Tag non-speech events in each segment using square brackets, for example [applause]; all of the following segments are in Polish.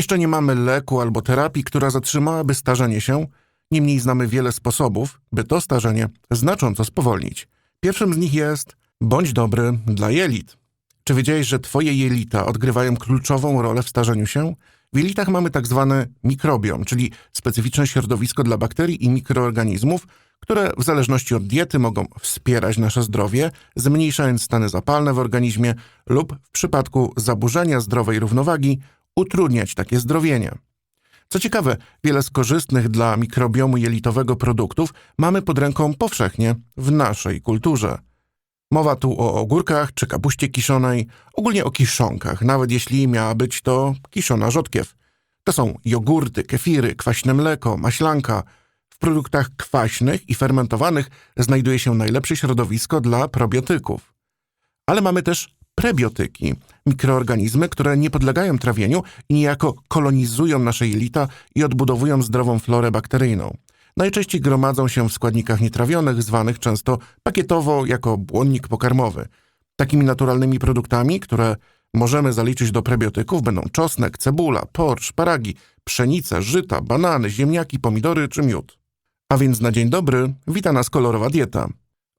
Jeszcze nie mamy leku albo terapii, która zatrzymałaby starzenie się, niemniej znamy wiele sposobów, by to starzenie znacząco spowolnić. Pierwszym z nich jest bądź dobry dla jelit. Czy wiedziałeś, że twoje jelita odgrywają kluczową rolę w starzeniu się? W jelitach mamy tak zwany mikrobiom, czyli specyficzne środowisko dla bakterii i mikroorganizmów, które w zależności od diety mogą wspierać nasze zdrowie, zmniejszając stany zapalne w organizmie lub w przypadku zaburzenia zdrowej równowagi utrudniać takie zdrowienie. Co ciekawe, wiele z korzystnych dla mikrobiomu jelitowego produktów mamy pod ręką powszechnie w naszej kulturze. Mowa tu o ogórkach czy kapuście kiszonej, ogólnie o kiszonkach, nawet jeśli miała być to kiszona rzodkiew. To są jogurty, kefiry, kwaśne mleko, maślanka. W produktach kwaśnych i fermentowanych znajduje się najlepsze środowisko dla probiotyków. Ale mamy też prebiotyki, mikroorganizmy, które nie podlegają trawieniu i niejako kolonizują nasze jelita i odbudowują zdrową florę bakteryjną. Najczęściej gromadzą się w składnikach nietrawionych, zwanych często pakietowo jako błonnik pokarmowy. Takimi naturalnymi produktami, które możemy zaliczyć do prebiotyków, będą czosnek, cebula, porsz, szparagi, pszenica, żyta, banany, ziemniaki, pomidory czy miód. A więc na dzień dobry wita nas kolorowa dieta.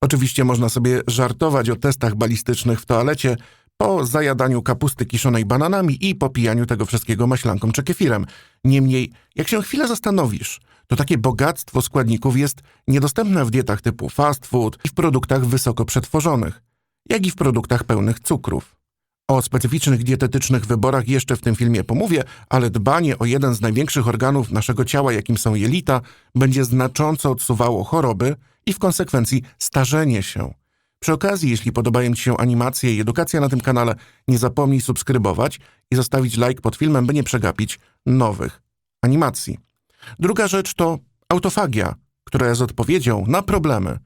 Oczywiście można sobie żartować o testach balistycznych w toalecie po zajadaniu kapusty kiszonej bananami i popijaniu tego wszystkiego maślanką czy kefirem. Niemniej, jak się chwilę zastanowisz, to takie bogactwo składników jest niedostępne w dietach typu fast food i w produktach wysoko przetworzonych, jak i w produktach pełnych cukrów. O specyficznych dietetycznych wyborach jeszcze w tym filmie pomówię, ale dbanie o jeden z największych organów naszego ciała, jakim są jelita, będzie znacząco odsuwało choroby i w konsekwencji starzenie się. Przy okazji, jeśli podobają Ci się animacje i edukacja na tym kanale, nie zapomnij subskrybować i zostawić like pod filmem, by nie przegapić nowych animacji. Druga rzecz to autofagia, która jest odpowiedzią na problemy.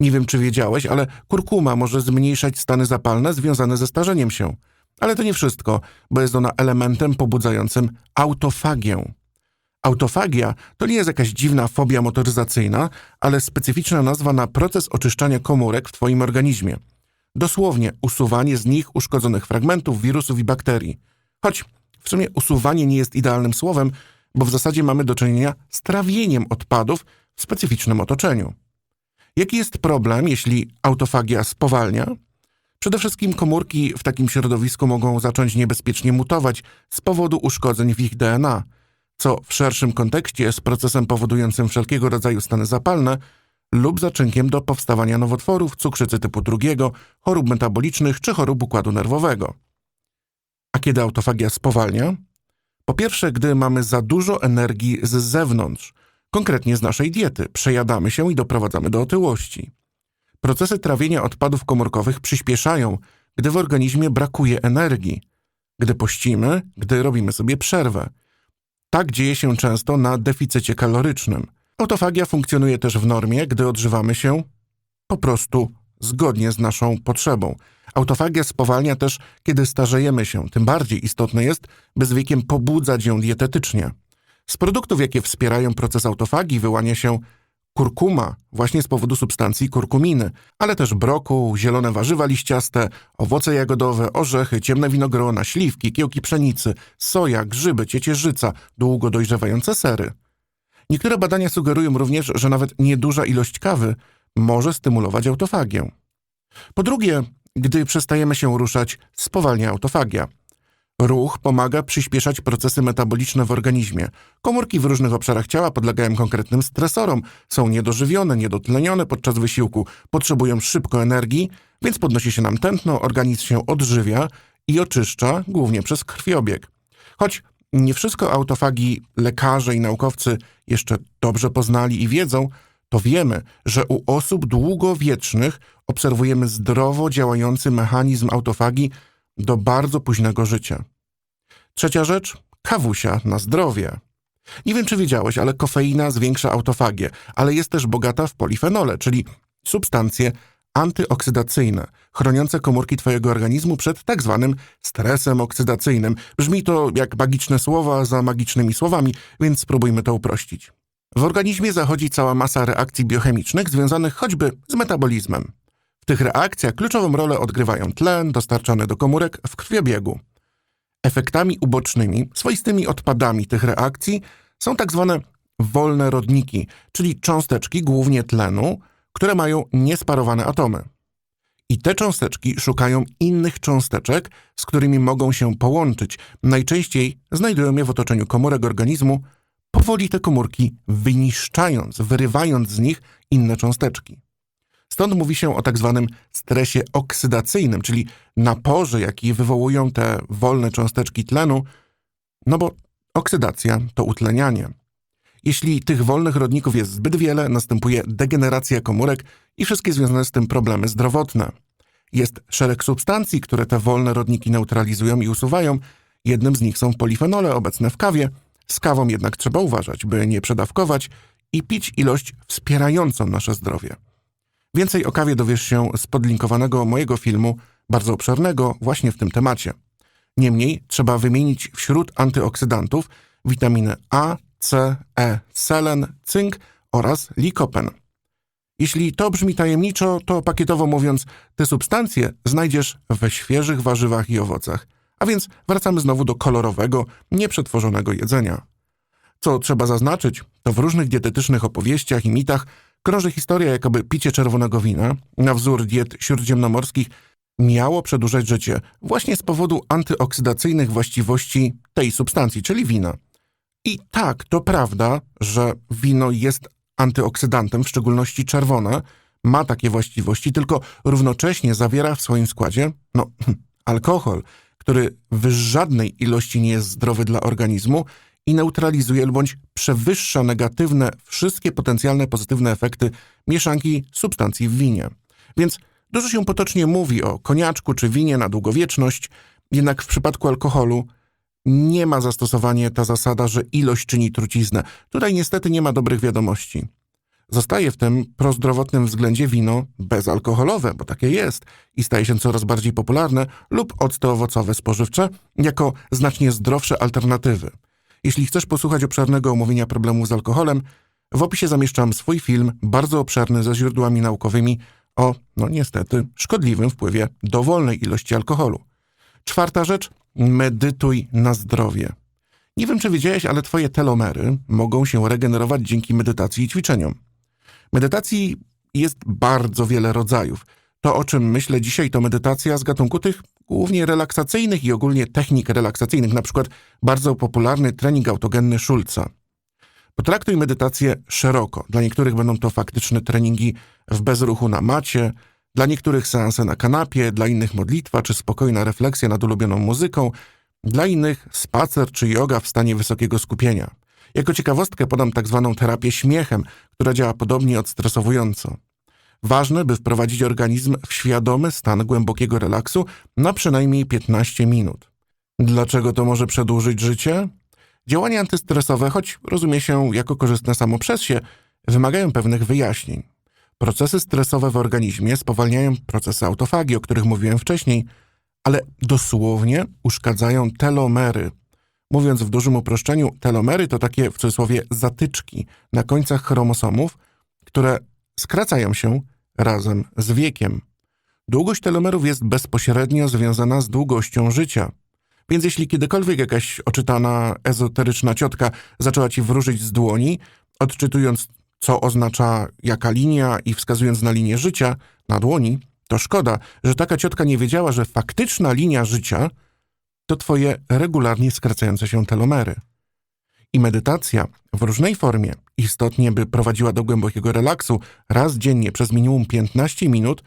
Nie wiem, czy wiedziałeś, ale kurkuma może zmniejszać stany zapalne związane ze starzeniem się. Ale to nie wszystko, bo jest ona elementem pobudzającym autofagię. Autofagia to nie jest jakaś dziwna fobia motoryzacyjna, ale specyficzna nazwa na proces oczyszczania komórek w Twoim organizmie. Dosłownie usuwanie z nich uszkodzonych fragmentów, wirusów i bakterii. Choć w sumie usuwanie nie jest idealnym słowem, bo w zasadzie mamy do czynienia z trawieniem odpadów w specyficznym otoczeniu. Jaki jest problem, jeśli autofagia spowalnia? Przede wszystkim komórki w takim środowisku mogą zacząć niebezpiecznie mutować z powodu uszkodzeń w ich DNA, co w szerszym kontekście jest procesem powodującym wszelkiego rodzaju stany zapalne lub zaczynkiem do powstawania nowotworów, cukrzycy typu drugiego, chorób metabolicznych czy chorób układu nerwowego. A kiedy autofagia spowalnia? Po pierwsze, gdy mamy za dużo energii z zewnątrz, konkretnie z naszej diety, przejadamy się i doprowadzamy do otyłości. Procesy trawienia odpadów komórkowych przyspieszają, gdy w organizmie brakuje energii, gdy pościmy, gdy robimy sobie przerwę. Tak dzieje się często na deficycie kalorycznym. Autofagia funkcjonuje też w normie, gdy odżywamy się po prostu zgodnie z naszą potrzebą. Autofagia spowalnia też, kiedy starzejemy się. Tym bardziej istotne jest, by z wiekiem pobudzać ją dietetycznie. Z produktów, jakie wspierają proces autofagii, wyłania się kurkuma, właśnie z powodu substancji kurkuminy, ale też brokuł, zielone warzywa liściaste, owoce jagodowe, orzechy, ciemne winogrona, śliwki, kiełki pszenicy, soja, grzyby, ciecierzyca, długo dojrzewające sery. Niektóre badania sugerują również, że nawet nieduża ilość kawy może stymulować autofagię. Po drugie, gdy przestajemy się ruszać, spowalnia autofagia. Ruch pomaga przyspieszać procesy metaboliczne w organizmie. Komórki w różnych obszarach ciała podlegają konkretnym stresorom, są niedożywione, niedotlenione podczas wysiłku, potrzebują szybko energii, więc podnosi się nam tętno, organizm się odżywia i oczyszcza, głównie przez krwiobieg. Choć nie wszystko autofagii lekarze i naukowcy jeszcze dobrze poznali i wiedzą, to wiemy, że u osób długowiecznych obserwujemy zdrowo działający mechanizm autofagii do bardzo późnego życia. Trzecia rzecz kawusia na zdrowie. Nie wiem, czy wiedziałeś, ale kofeina zwiększa autofagię, ale jest też bogata w polifenole, czyli substancje antyoksydacyjne, chroniące komórki Twojego organizmu przed tak zwanym stresem oksydacyjnym. Brzmi to jak magiczne słowa za magicznymi słowami, więc spróbujmy to uprościć. W organizmie zachodzi cała masa reakcji biochemicznych związanych choćby z metabolizmem. W tych reakcjach kluczową rolę odgrywają tlen dostarczany do komórek w krwiobiegu. Efektami ubocznymi, swoistymi odpadami tych reakcji są tak zwane wolne rodniki, czyli cząsteczki głównie tlenu, które mają niesparowane atomy. I te cząsteczki szukają innych cząsteczek, z którymi mogą się połączyć. Najczęściej znajdują je w otoczeniu komórek organizmu, powoli te komórki wyniszczając, wyrywając z nich inne cząsteczki. Stąd mówi się o tak zwanym stresie oksydacyjnym, czyli naporze, jaki wywołują te wolne cząsteczki tlenu, no bo oksydacja to utlenianie. Jeśli tych wolnych rodników jest zbyt wiele, następuje degeneracja komórek i wszystkie związane z tym problemy zdrowotne. Jest szereg substancji, które te wolne rodniki neutralizują i usuwają. Jednym z nich są polifenole obecne w kawie. Z kawą jednak trzeba uważać, by nie przedawkować i pić ilość wspierającą nasze zdrowie. Więcej o kawie dowiesz się z podlinkowanego mojego filmu, bardzo obszernego właśnie w tym temacie. Niemniej trzeba wymienić wśród antyoksydantów witaminy A, C, E, selen, cynk oraz likopen. Jeśli to brzmi tajemniczo, to pakietowo mówiąc, te substancje znajdziesz we świeżych warzywach i owocach. A więc wracamy znowu do kolorowego, nieprzetworzonego jedzenia. Co trzeba zaznaczyć, to w różnych dietetycznych opowieściach i mitach krąży historia, jakoby picie czerwonego wina, na wzór diet śródziemnomorskich, miało przedłużać życie właśnie z powodu antyoksydacyjnych właściwości tej substancji, czyli wina. I tak, to prawda, że wino jest antyoksydantem, w szczególności czerwone, ma takie właściwości, tylko równocześnie zawiera w swoim składzie no, [clears throat] alkohol, który w żadnej ilości nie jest zdrowy dla organizmu i neutralizuje bądź przewyższa negatywne wszystkie potencjalne pozytywne efekty mieszanki substancji w winie. Więc dużo się potocznie mówi o koniaczku czy winie na długowieczność, jednak w przypadku alkoholu nie ma zastosowania ta zasada, że ilość czyni truciznę. Tutaj niestety nie ma dobrych wiadomości. Zostaje w tym prozdrowotnym względzie wino bezalkoholowe, bo takie jest i staje się coraz bardziej popularne, lub octy owocowe spożywcze jako znacznie zdrowsze alternatywy. Jeśli chcesz posłuchać obszernego omówienia problemów z alkoholem, w opisie zamieszczam swój film, bardzo obszerny ze źródłami naukowymi o, no niestety, szkodliwym wpływie dowolnej ilości alkoholu. Czwarta rzecz, medytuj na zdrowie. Nie wiem, czy wiedziałeś, ale twoje telomery mogą się regenerować dzięki medytacji i ćwiczeniom. Medytacji jest bardzo wiele rodzajów. To, o czym myślę dzisiaj, to medytacja z gatunku tych głównie relaksacyjnych i ogólnie technik relaksacyjnych, przykład bardzo popularny trening autogenny Schulza. Potraktuj medytację szeroko. Dla niektórych będą to faktyczne treningi w bezruchu na macie, dla niektórych seanse na kanapie, dla innych modlitwa czy spokojna refleksja nad ulubioną muzyką, dla innych spacer czy yoga w stanie wysokiego skupienia. Jako ciekawostkę podam tak zwaną terapię śmiechem, która działa podobnie odstresowująco. Ważne, by wprowadzić organizm w świadomy stan głębokiego relaksu na przynajmniej 15 minut. Dlaczego to może przedłużyć życie? Działania antystresowe, choć rozumie się jako korzystne samo przez się, wymagają pewnych wyjaśnień. Procesy stresowe w organizmie spowalniają procesy autofagi, o których mówiłem wcześniej, ale dosłownie uszkadzają telomery. Mówiąc w dużym uproszczeniu, telomery to takie w cudzysłowie zatyczki na końcach chromosomów, które skracają się razem z wiekiem. Długość telomerów jest bezpośrednio związana z długością życia. Więc jeśli kiedykolwiek jakaś oczytana ezoteryczna ciotka zaczęła ci wróżyć z dłoni, odczytując co oznacza jaka linia i wskazując na linię życia na dłoni, to szkoda, że taka ciotka nie wiedziała, że faktyczna linia życia to twoje regularnie skracające się telomery. I medytacja w różnej formie, istotnie by prowadziła do głębokiego relaksu raz dziennie przez minimum 15 minut,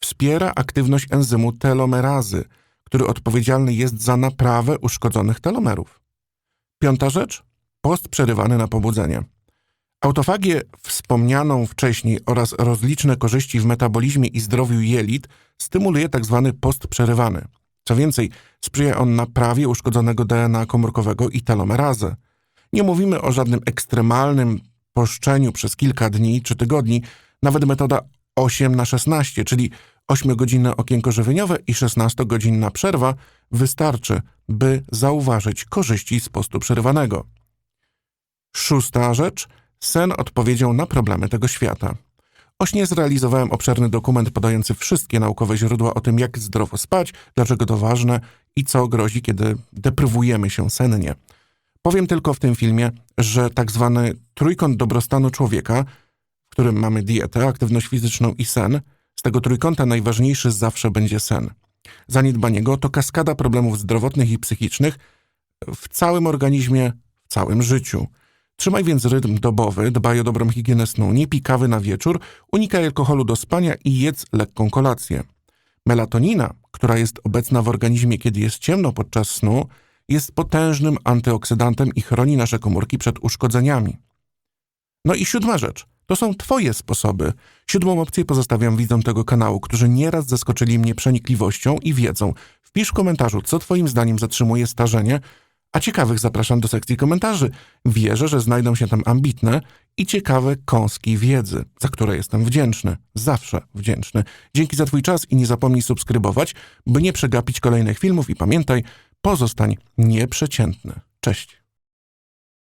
wspiera aktywność enzymu telomerazy, który odpowiedzialny jest za naprawę uszkodzonych telomerów. Piąta rzecz post przerywany na pobudzenie. Autofagię wspomnianą wcześniej oraz rozliczne korzyści w metabolizmie i zdrowiu jelit stymuluje tzw. Tak post przerywany. Co więcej, sprzyja on naprawie uszkodzonego DNA komórkowego i telomerazę. Nie mówimy o żadnym ekstremalnym poszczeniu przez kilka dni czy tygodni, nawet metoda 8 na 16, czyli 8-godzinne okienko żywieniowe i 16-godzinna przerwa wystarczy, by zauważyć korzyści z postu przerywanego. Szósta rzecz – sen odpowiedzią na problemy tego świata. O śnie zrealizowałem obszerny dokument podający wszystkie naukowe źródła o tym, jak zdrowo spać, dlaczego to ważne i co grozi, kiedy deprywujemy się sennie. Powiem tylko w tym filmie, że tak zwany trójkąt dobrostanu człowieka, w którym mamy dietę, aktywność fizyczną i sen, z tego trójkąta najważniejszy zawsze będzie sen. Zaniedbanie go to kaskada problemów zdrowotnych i psychicznych w całym organizmie, w całym życiu. Trzymaj więc rytm dobowy, dbaj o dobrą higienę snu, nie pij kawy na wieczór, unikaj alkoholu do spania i jedz lekką kolację. Melatonina, która jest obecna w organizmie, kiedy jest ciemno podczas snu, jest potężnym antyoksydantem i chroni nasze komórki przed uszkodzeniami. No i siódma rzecz. To są Twoje sposoby. Siódmą opcję pozostawiam widzom tego kanału, którzy nieraz zaskoczyli mnie przenikliwością i wiedzą. Wpisz w komentarzu, co Twoim zdaniem zatrzymuje starzenie, a ciekawych zapraszam do sekcji komentarzy. Wierzę, że znajdą się tam ambitne i ciekawe kąski wiedzy, za które jestem wdzięczny, zawsze wdzięczny. Dzięki za Twój czas i nie zapomnij subskrybować, by nie przegapić kolejnych filmów i pamiętaj, pozostań nieprzeciętny. Cześć.